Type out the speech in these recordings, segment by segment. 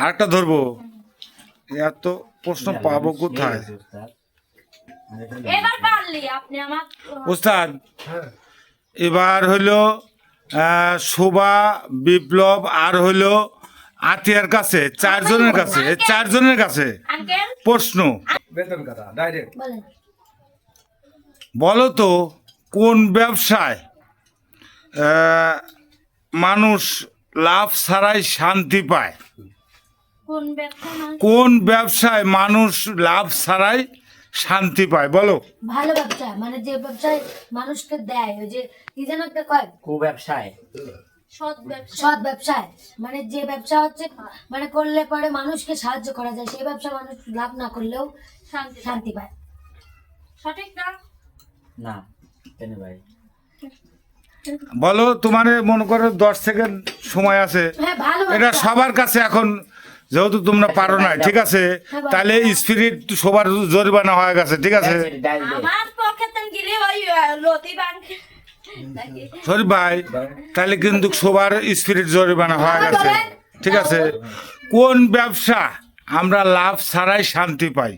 আরেকটা ধরবো। এত প্রশ্ন পাবো কোথায়? এবার পারলি ওস্তাদ এবার হইল শোভা বিপ্লব আর হইল আতিয়ার কাছে চারজনের কাছে এই চারজনের কাছে প্রশ্ন। বেতন কথা ডাইরেক্ট বলেন। বলো তো কোন ব্যবসায় মানুষ লাভ ছাড়াই শান্তি পায়? কোন ব্যবসায় মানুষ লাভ ছাড়াই শান্তি পায়? বলো। ভালো ব্যবসা মানে যে ব্যবসায় মানুষকে দেয় ওই যে কি যেন একটা কয়? কু ব্যবসায়। সৎ সৎ ব্যবসায় মানে যে ব্যবসা হচ্ছে মানে করলে পরে মানুষকে সাহায্য করা যায় সেই ব্যবসা মানুষ লাভ না করলেও শান্তি শান্তি পায়। সঠিক না? না ভাই? বলো তোমার মনে করো দশ সেকেন্ড সময় আছে। হ্যাঁ ভালো এটা সবার কাছে এখন যেহেতু তোমরা পারো না ঠিক আছে? তাহলে স্পিরিট সবার জরিমানা হয়ে গেছে ঠিক আছে? শরীফ ভাই। তাহলে কিন্তু সবার স্পিরিট জরিমানা হয়ে গেছে ঠিক আছে? কোন ব্যবসা আমরা লাভ ছাড়াই শান্তি পাই?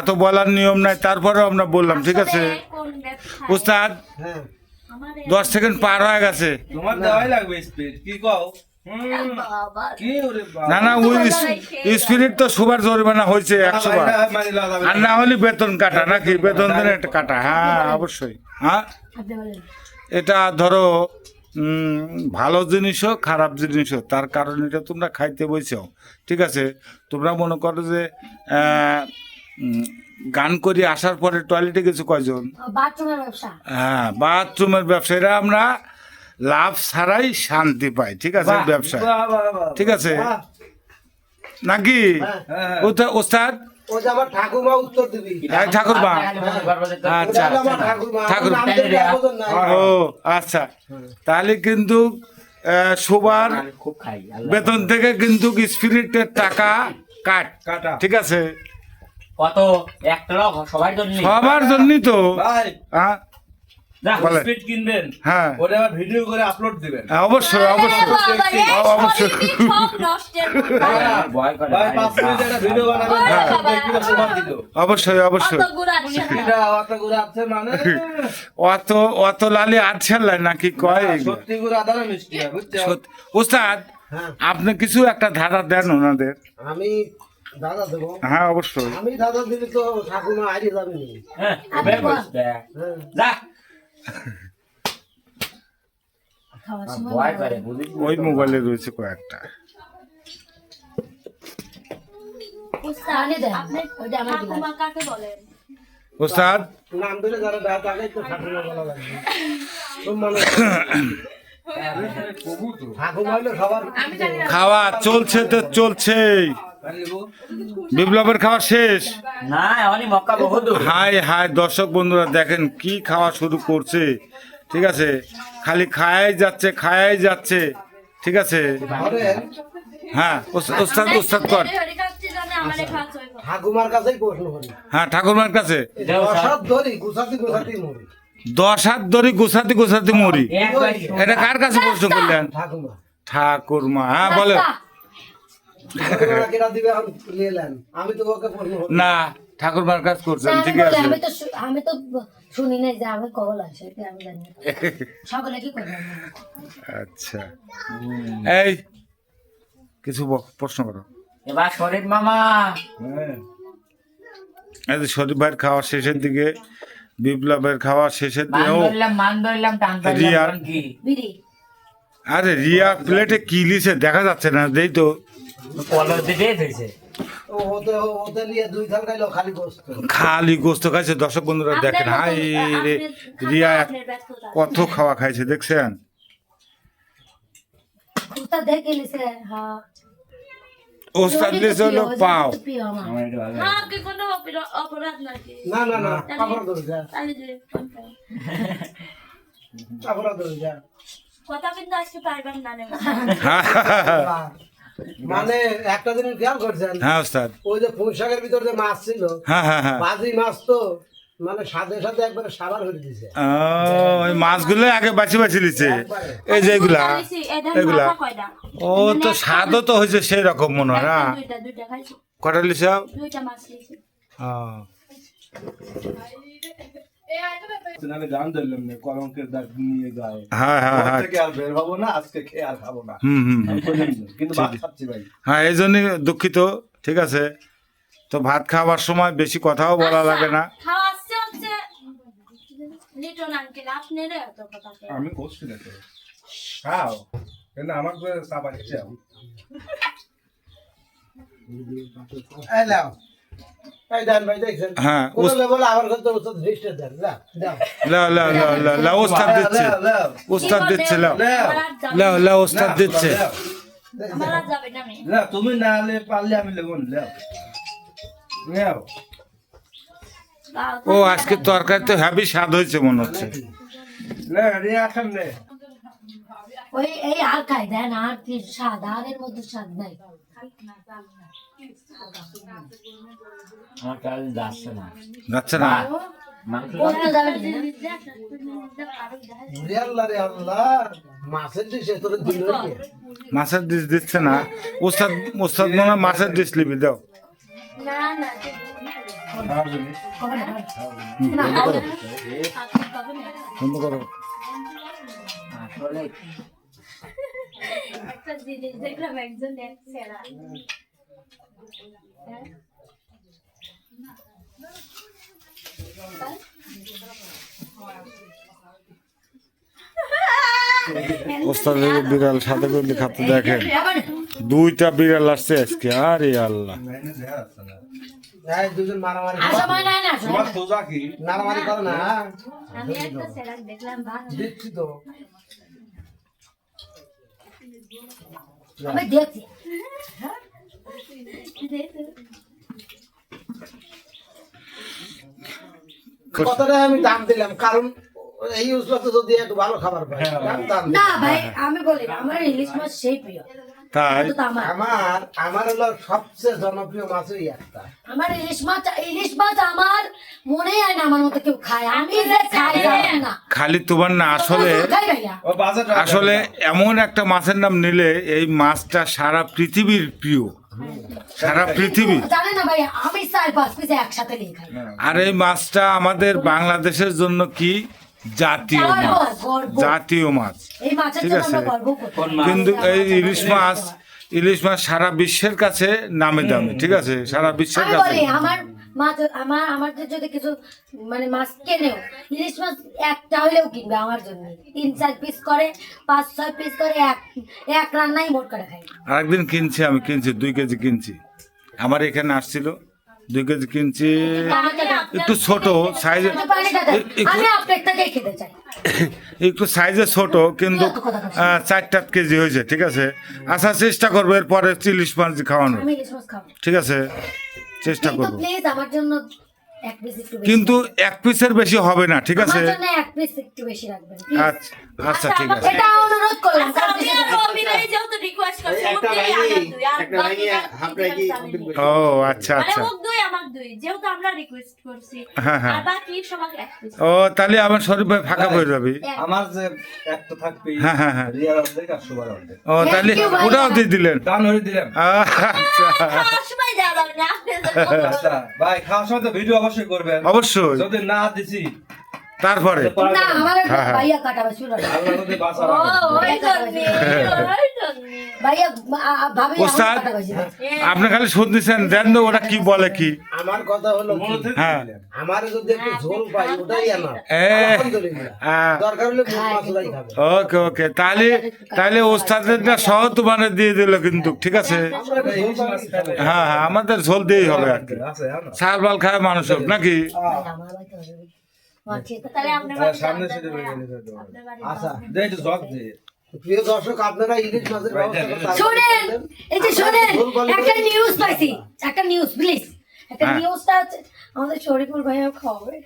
এত বলার নিয়ম নাই তারপরেও আমরা বললাম ঠিক আছে? আসলে কোন ব্যবসা? উস্তাদ হ্যাঁ। দশ সেকেন্ড পার হয়ে গেছে। তোমার দেওয়াই লাগবে স্পিড কি কও? না না ওই স্পিরিট তো সবার জরিমানা হয়েছে একশো বার। আর না হলে বেতন কাটা নাকি? বেতন দিনে একটা কাটা হ্যাঁ অবশ্যই। হ্যাঁ? এটা ধরো ভালো জিনিসও খারাপ জিনিসও তার কারণ এটা তোমরা খাইতে বইছো ঠিক আছে? তোমরা মনে করো যে গান করে আসার পরে টয়লেটে গেছো কয়জন? বাথরুমের ব্যবসা। হ্যাঁ বাথরুমের ব্যবসায়ীরা আমরা লাভ ছাড়াই শান্তি পায়। ঠিক আছে ব্যবসা। ঠিক আছে। নাকি? হ্যাঁ। ওস্তাদ? ও যে আমার ঠাকুমা উত্তর দিবি। হ্যাঁ, ঠাকুরমা। আচ্ছা ওটা ঠাকুর-। ও আচ্ছা। তাহলে কিন্তু সবার খুব খাই আল্লাহ। বেতন থেকে কিন্তু স্পিরিটের টাকা কাট। ঠিক আছে। কত একটা সবার জন্য সবার জন্যই তো। হ্যাঁ কিনবেন। হ্যাঁ। ওটা আবার ভিডিও করে আপলোড দিবেন। হ্যাঁ, অবশ্যই অবশ্যই। অবশ্যই। অবশ্যই অবশ্যই। অত মানে। অত অত লালি আটছাল্লাই নাকি কয় হয় বুঝছ সত্যি। ওস্তাদ আপনি কিছু একটা ধারা দেন ওনাদের। আমি দাদা দেবো? হ্যাঁ অবশ্যই। আমি দাদা দিলে তো ঠাকুমা হারিয়ে যাবে নি হ্যাঁ। ওই মোবাইলে রয়েছে কয়েকটা। ওস্তাদ নাম ধরে যারা তো ঠাকুমা বলা খাওয়া চলছে তো চলছেই। বিপ্লবের খাওয়া শেষ? না এখনই মক্কা বহুত দূর। হাই হাই দর্শক বন্ধুরা দেখেন কি খাওয়া শুরু করছে। ঠিক আছে? খালি খায়াই যাচ্ছে খায়াই যাচ্ছে। ঠিক আছে? হ্যাঁ ওস- ওস্তাদ ওস্তাদ কর। ঠাকুমার কাছেই প্রশ্ন হ্যাঁ ঠাকুরমার কাছে? দশ হাত ধরে গোছাতে গোছাতে মরি এটা কার কাছে প্রশ্ন করলেন? ঠাকুমা। ঠাকুরমা। হ্যাঁ বলে। না ঠাকুরমার কাজ করছেন ঠিক আছে। আমি তো আমি তো শুনি নাই যে আমি আছে আমি জানি সকলে কি করবে? আচ্ছা। এই কিছু প্রশ্ন করো। এবার শরীফ মামা। এই যে শরীফ ভাইয়ের খাওয়া শেষের দিকে বিপ্লবের খাওয়া শেষের দিকে রিয়া। আরে রিয়া প্লেটে কি লিছে দেখা যাচ্ছে না দেই তো। খালি গোস্ত খাইছে। দর্শক বন্ধুরা দেখেন হাই রে রিয়া কত খাওয়া খাইছে দেখছেন? হ্যাঁ। ওস্তাদ লিছে হলো পাও। হ্যাঁ না না না কথা কিন্তু আজকে পারবেন না মানে একটা জিনিস খেয়াল করছেন? হ্যাঁ ওস্তাদ। ওই যে পুঁই শাকের ভিতর যে মাছ ছিল হ্যাঁ হ্যাঁ হ্যাঁ। বাজি মাছ তো মানে সাথে সাথে একবারে সাবার হয়ে দিছে ওই মাছগুলো আগে বাছি বাছি লিছে এই যে এগুলা এগুলা। ও তো স্বাদও তো হয়েছে সেই রকম মনে হয় না? কটা লিছে? দুইটা মাছ খাইছি। ও, আমি গান ধরলাম না কলঙ্কের দাগ নিয়ে যায়। হ্যাঁ হ্যাঁ হ্যাঁ। থেকে আর বের হব না আজকে খেয়ে আর খাব না। হুম হুম কিন্তু ভাত খাচ্ছি ভাই। হ্যাঁ এই জন্যই দুঃখিত ঠিক আছে। তো ভাত খাওয়ার সময় বেশি কথাও বলা লাগে না? আমি করছি না তো। খাও কিন্তু আমার করে চাপা দিচ্ছে হ্যাঁ, ওস্তাদ দিচ্ছে। ওস্তাদ দিচ্ছে লাও। লাও। ওস্তাদ তুমি না হলে পারলে আমি ও আজকে তরকারি তো হ্যাভি স্বাদ হয়েছে মনে হচ্ছে। নে ওই এই আর খাই দেন আর কি স্বাদ মধ্যে স্বাদ নাই। আমার কাল যাচ্ছে না। যাচ্ছে না? মাংস করতে যাবে না ওরে আল্লাহ রে আল্লাহ মাছের ডিশে তোর দিল মাছের ডিশ দিচ্ছে না। ওস্তাদ ওস্তাদ মনে হয় মাছের ডিশ লিবি দাও। বন্ধ করো। একটা জিনিস দেখলাম একজন এক ছেড়া ওস্তাদের বিড়াল সাথে করলে খাতে দেখেন। দুইটা বিড়াল আসছে আজকে আরে আল্লাহ। তো। দেখছি। কতটা আমি দাম দিলাম কারণ এই উসলাতে যদি একটু ভালো খাবার পাই দাম দাম না ভাই আমি বলি আমার ইলিশ মাছ সেই প্রিয়। তাই? আমার। আমার আমার হলো সবচেয়ে জনপ্রিয় মাছই একটা। আমার ইলিশ মাছ ইলিশ মাছ আমার মনে হয় না আমার মতো কেউ খায়। আমি যে খাই না। খালি তোমার না আসলে আসলে এমন একটা মাছের নাম নিলে এই মাছটা সারা পৃথিবীর প্রিয়। সারা পৃথিবী। একসাথে আর এই মাছটা আমাদের বাংলাদেশের জন্য কি? জাতীয় মাছ। জাতীয় মাছ। ঠিক আছে। কিন্তু এই ইলিশ মাছ ইলিশ মাছ সারা বিশ্বের কাছে নামে দামে ঠিক আছে? সারা বিশ্বের কাছে। আমার মাছ আমার আমাদের যদি কিছু মানে মাছ কেনেও ইলিশ মাছ একটা হলেও কিনবে আমার জন্য। তিন চার পিস করে পাঁচ ছয় পিস করে এক এক রান্নাই মোট করে খাই। আরেকদিন কিনছি আমি কিনছি দুই কেজি কিনছি। আমার এখানে আসছিল দুই কেজি কিনছি একটু ছোট সাইজ একটু সাইজে ছোট কিন্তু চারটা চার চার কেজি হয়েছে ঠিক আছে? আসার চেষ্টা করব এরপরে ইলিশ মাছ খাব। ঠিক আছে? চেষ্টা কিন্তু প্লিজ আমার জন্য এক পিস একটু বেশি কিন্তু এক পিসের বেশি হবে না ঠিক আছে আমার জন্য এক পিস একটু বেশি রাখবেন আচ্ছা আচ্ছা ঠিক আছে আচ্ছা। ও আচ্ছা মানে আচ্ছা মুখ দুই আমার দুই, যেহেতু আমরা request করছি। হ্যাঁ, হ্যাঁ। আর বাকি সবাই এক piece। ও তাহলে আমার শরীর ভাই ফাঁকা হয়ে যাবে আমার যে একটা থাকবে হ্যাঁ, হ্যাঁ, হ্যাঁ। ও তাহলে ওটাও দিয়ে দিলেন দান হয়ে দিলাম আচ্ছা আচ্ছা ভাই খাওয়ার সময় তো ভিডিও অবশ্যই করবেন। অবশ্যই। যদি না দিছি তারপরে। না আমার হ্যাঁ, হ্যাঁ। ভাইয়া কাটাবে শুনো। আল্লাহ যদি বাঁচা ওস্তাদ আপনি খালি শুনতেছেন দেন তো ওরা কি বলে কি আমার কথা হলো হ্যাঁ। আমার যদি একটু ঝোল পাই ওটাই। দরকার হলে খাবে ওকে ওকে তাহলে তাহলে ওস্তাদেরটা সহ তোমার দিয়ে দিল কিন্তু ঠিক আছে। হ্যাঁ হ্যাঁ আমাদের ঝোল দিয়েই হবে আর কি আছে, না? সার বাল খায় মানুষ হোক নাকি হ্যাঁ, বাড়ি সামনে না। আচ্ছা। প্রিয় দর্শক আপনারা ইলিশ মাছের ব্যবস্থা করতে এই যে শোনেন একটা নিউজ পাইছি একটা নিউজ প্লিজ একটা হ্যাঁ। নিউজটা আমাদের শরীফুল ভাইয়া খাওয়াবে।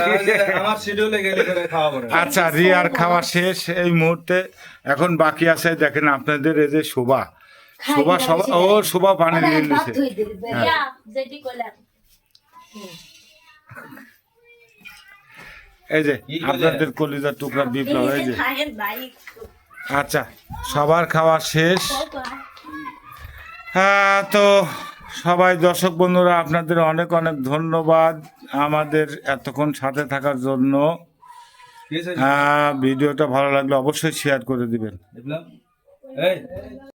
তাহলে আমার শিডিউলে গেলে করে খাওয়া আচ্ছা রিয়ার খাওয়া শেষ এই মুহূর্তে। এখন বাকি আছে দেখেন আপনাদের এই যে শোভা। শোভা সব ও শোভা পানি ওরা নিয়ে ভাত নিছে ধুয়ে দিবে। ইয়া, যেটি করলেন। এই যে? আপনাদের কলিজার টুকরা বিপ্লব এই যে। আচ্ছা সবার খাওয়া শেষ। হ্যাঁ তো সবাই দর্শক বন্ধুরা আপনাদের অনেক অনেক ধন্যবাদ আমাদের এতক্ষণ সাথে থাকার জন্য? হ্যাঁ ভিডিওটা ভালো লাগলে অবশ্যই শেয়ার করে দিবেন।